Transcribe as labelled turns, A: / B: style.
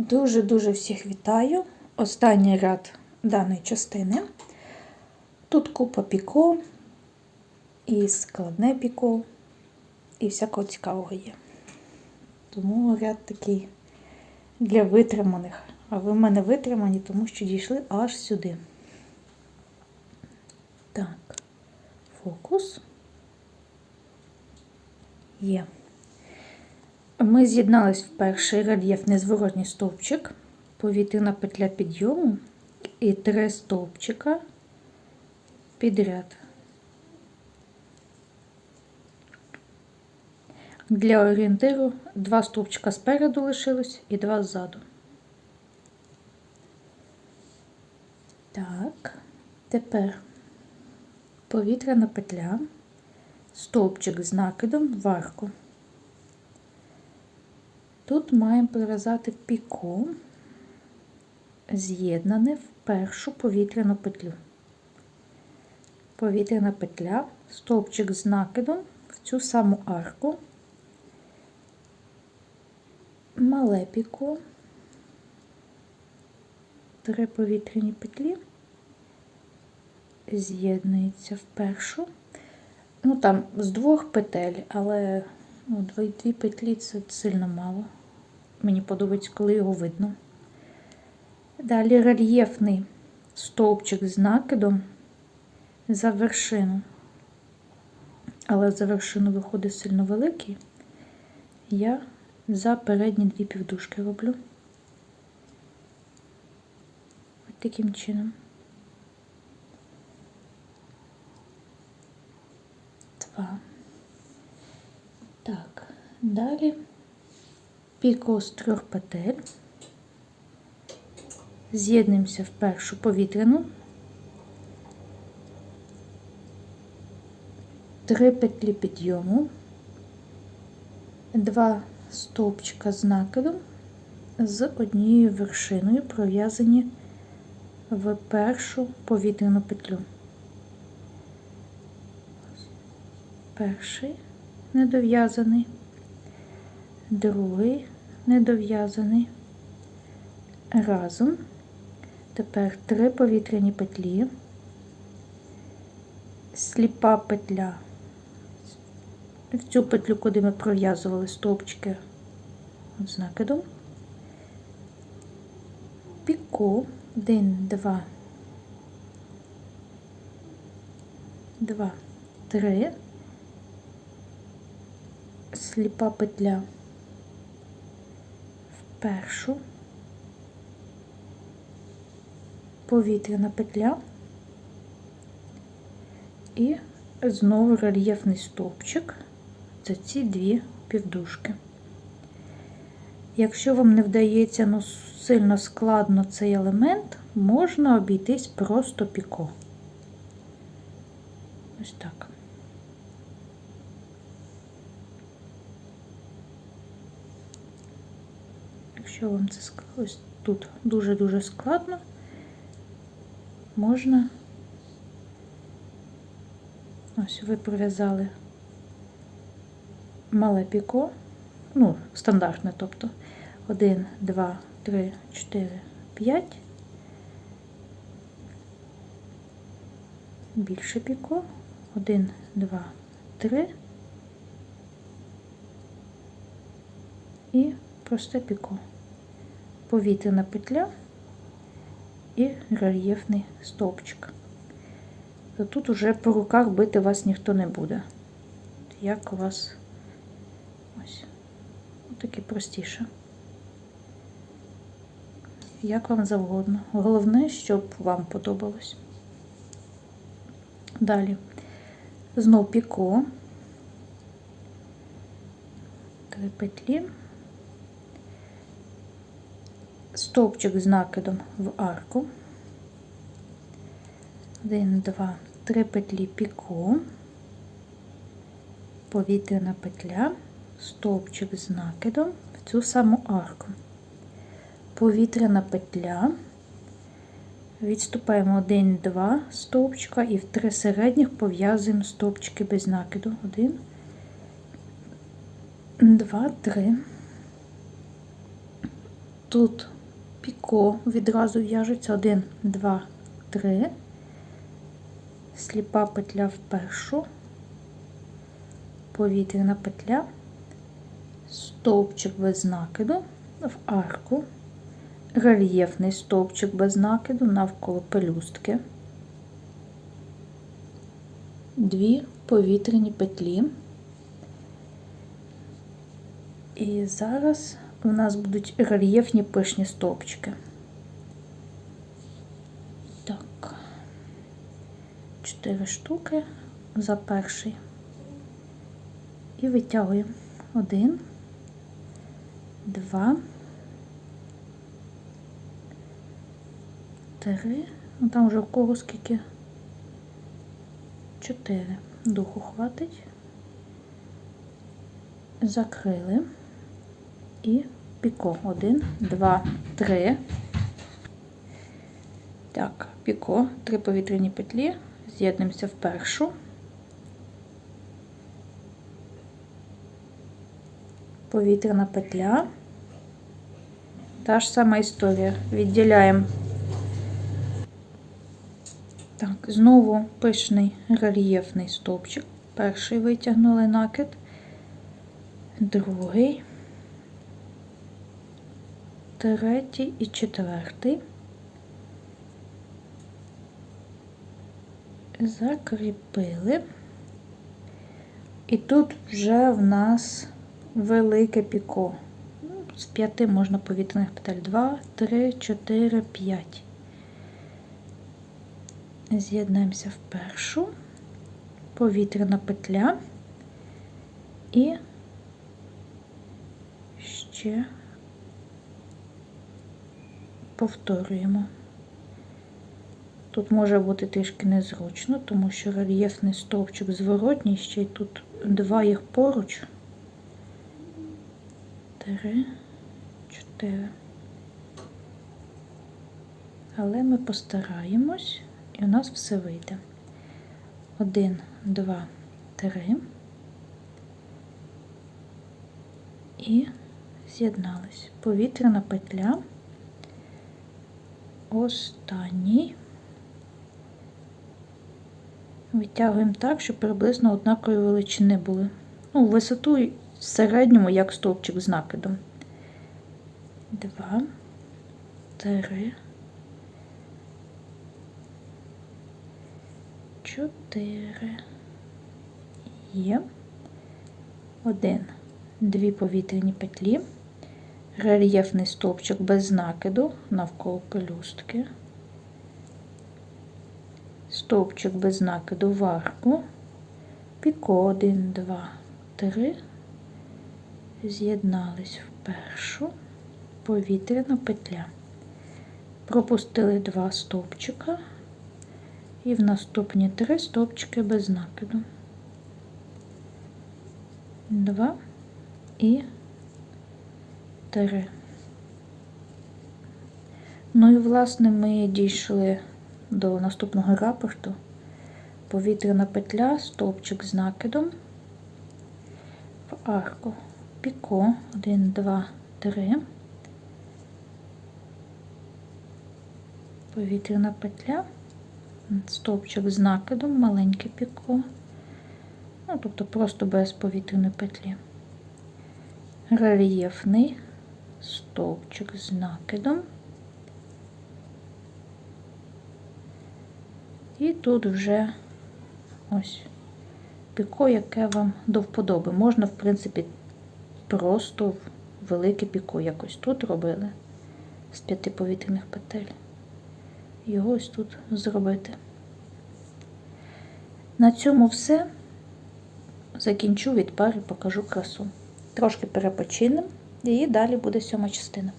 A: Дуже-дуже всіх вітаю. Останній ряд даної частини. Тут купа піко, і складне піко, і всякого цікавого є. Тому ряд такий для витриманих. А ви в мене витримані, тому що дійшли аж сюди. Так, фокус. Є. Ми з'єднались в перший рельєфний зворотній стовпчик, повітряна петля підйому і три стовпчика підряд. Для орієнтиру два стовпчика спереду лишилось і два ззаду. Так, тепер повітряна петля, стовпчик з накидом в арку. Тут маємо прив'язати піко, з'єднане в першу повітряну петлю. Повітряна петля, стовпчик з накидом в цю саму арку, мале піко, три повітряні петлі, з'єднується в першу. Ну там з двох петель, але ну, дві, петлі це сильно мало. Мені подобається, коли його видно. Далі рельєфний стовпчик з накидом за вершину. Але за вершину виходить сильно великий. Я за передні дві півдушки роблю. Ось таким чином. Два. Так, далі піко з трьох петель, з'єднуємося в першу повітряну, три петлі підйому, два стовпчика з накидом з однією вершиною пров'язані в першу повітряну петлю. Перший недов'язаний другий недов'язаний. Разом. Тепер три повітряні петлі, сліпа петля. В цю петлю, куди ми пров'язували стовпчики з накидом. Піку, один, два, два, три, сліпа петля першу повітряна петля і знову рельєфний стовпчик за ці дві півдушки. Якщо вам не вдається ну, сильно складно цей елемент, можна обійтись просто піко. Ось так. Якщо вам це ось тут дуже-дуже складно, можна? Ось ви пров'язали мале піко, ну, стандартне, тобто. 1, 2, 3, 4, 5, більше піко, 1, 2, 3 і просте піко повітряна петля і рельєфний стовпчик. То тут уже по руках бити вас ніхто не буде. Як у вас ось таке простіше. Як вам завгодно. Головне, щоб вам подобалось. Далі знов піко, три петлі стовпчик з накидом в арку. 1, 2, 3 петлі піку, повітряна петля, стовпчик з накидом в цю саму арку. Повітряна петля, відступаємо 1, 2 стовпчика і в три середніх пов'язуємо стовпчики без накиду. 1, 2, 3. Тут піко відразу в'яжеться. Один, два, три. Сліпа петля в першу, повітряна петля, стовпчик без накиду в арку, рельєфний стовпчик без накиду навколо пелюстки, дві повітряні петлі. І зараз у нас будуть рельєфні пишні стовпчики. Так, чотири штуки за перший. І витягуємо один, два, три. Ну там вже в кого скільки? Чотири. Духу хватить. Закрили. І піко. Один, два, три. Так, піко, три повітряні петлі. З'єднуємося в першу. Повітряна петля. Та ж сама історія. Відділяємо. Так, знову пишний рельєфний стовпчик. Перший витягнули накид, другий, третій і четвертий. Закріпили. І тут вже в нас велике піко. Ну, З п'яти можна повітряних петель. Два, три, чотири, п'ять. З'єднаємося в першу, повітряна петля і ще повторюємо. Тут може бути трішки незручно, тому що рельєфний стовпчик зворотній, ще й тут два їх поруч. Три, чотири. Але ми постараємось, і у нас все вийде. Один, два, три. І з'єднались. Повітряна петля. Останній. Витягуємо так, щоб приблизно однакові величини були. Ну, висоту в середньому, як стовпчик з накидом. Два, три, чотири. Є. Один, дві повітряні петлі, рельєфний стовпчик без накиду навколо пелюстки. Стовпчик без накиду в арку, піко 1, 2, 3, з'єднались в першу. Повітряна петля. Пропустили два стовпчика. І в наступні три стовпчики без накиду. Два і три. Ну і, власне, ми дійшли до наступного рапорту. Повітряна петля, стовпчик з накидом. В арку, піко. 1, 2, 3, повітряна петля, стовпчик з накидом, маленьке піко, ну, тобто просто без повітряної петлі, рельєфний стовпчик з накидом. І тут вже ось піко, яке вам до вподоби. Можна, в принципі, просто велике піко якось тут робили з п'яти повітряних петель. Його ось тут зробити. На цьому все. Закінчу від пари, покажу красу. Трошки перепочинемо, і далі буде сьома частина.